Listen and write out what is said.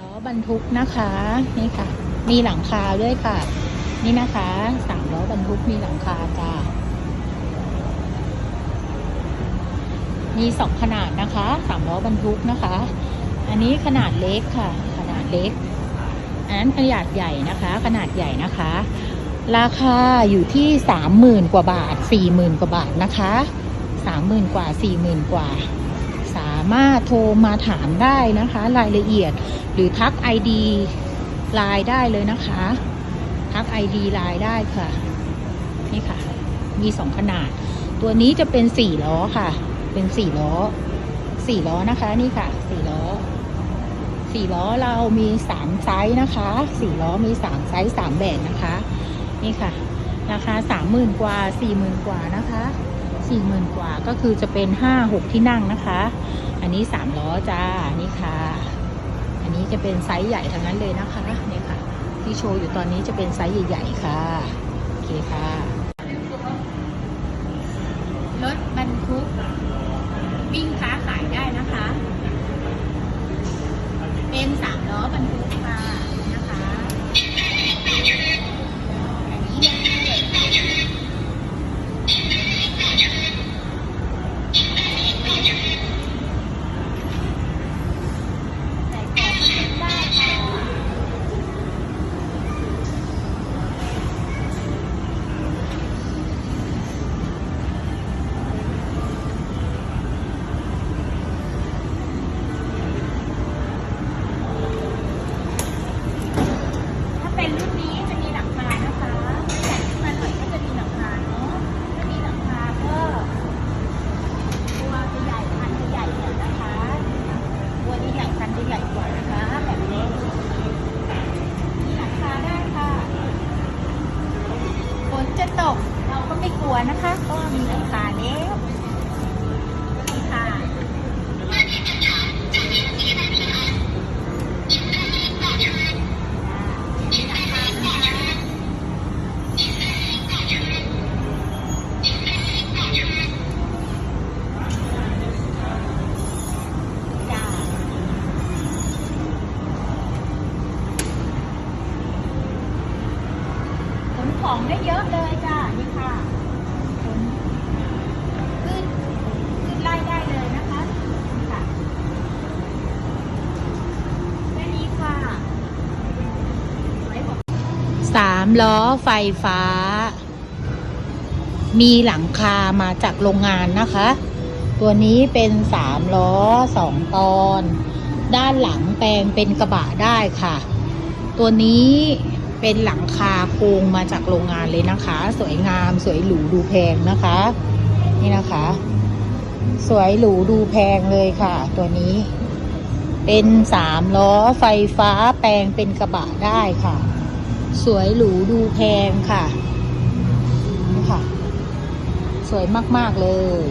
ล้อบรรทุกนะคะนี่ค่ะ มีหลังคาด้วยค่ะ นี่นะคะสามล้อบรรทุกมีหลังคาจ้ามีสองขนาดนะคะสามล้อบรรทุกนะคะ อันนี้ขนาดเล็กค่ะ ขนาดเล็กอันนั้นขนาดใหญ่นะคะ ขนาดใหญ่นะคะ ราคาอยู่ที่สามหมื่นกว่าบาทสี่หมื่นกว่าบาทนะคะสามหมื่นกว่าสี่หมื่นกว่าามารถโทรมาถามได้นะคะ รายละเอียดหรือทัก ID ไลน์ได้เลยนะคะ ทัก ID ไลน์ได้ค่ะ นี่ค่ะ มีสองขนาด ตัวนี้จะเป็นสี่ล้อค่ะ เป็นสี่ล้อสี่ล้อนะคะนี่ค่ะสี่ล้อสี่ล้อเรามีสามไซส์นะคะสี่ล้อมีสามไซส์สามแบบนะคะ นี่ค่ะ ราคาสามหมื่นกว่าสี่หมื่นกว่านะคะสี่หมื่นกว่าก็คือจะเป็นห้าหกที่นั่งนะคะ อันนี้สามล้อจ้า นี่ค่ะ อันนี้จะเป็นไซส์ใหญ่ทั้งนั้นเลยนะคะนี่ค่ะ ที่โชว์อยู่ตอนนี้จะเป็นไซส์ใหญ่ๆค่ะ โอเคค่ะรถบรรทุกวิ่งค้าขายได้นะคะ เป็นสามล้อบรรทุกค่ะนะคะอันนี้เลยใส่ของบรรทุกได้ค่ะ ถ้าเป็นรุ่นนี้จะมีหลังคานะคะใหญ่ขึ้นมาหน่อยก็จะมีหลังคาเนาะถ้ามีหลังคาก็ตัวจะใหญ่พันธุ์จะใหญ่กว่านะคะตัวนี้ใหญ่พันธุ์จะใหญ่กว่านะคะแบบเล็กมีหลังคาได้ค่ะฝนจะตกเราก็ไม่กลัว นะคะเพราะว่ามีหลังคาแล้วนี่ค่ะของได้เยอะเลยจ้านี่ค่ะขนขึ้นขึ้นไล่ได้เลยนะคะนี่ค่ะแค่นี้ค่ะไว้บอก สามล้อไฟฟ้า มีหลังคามาจากโรงงานนะคะ ตัวนี้เป็นสามล้อสองตอน ด้านหลังแปลงเป็นกระบะได้ค่ะ ตัวนี้เป็นหลังคาโครงมาจากโรงงานเลยนะคะ สวยงามสวยหรูดูแพงนะคะ นี่นะคะ สวยหรูดูแพงเลยค่ะ ตัวนี้ เป็นสามล้อไฟฟ้าแปลงเป็นกระบะได้ค่ะ สวยหรูดูแพงค่ะนี่ค่ะ สวยมาก ๆ เลย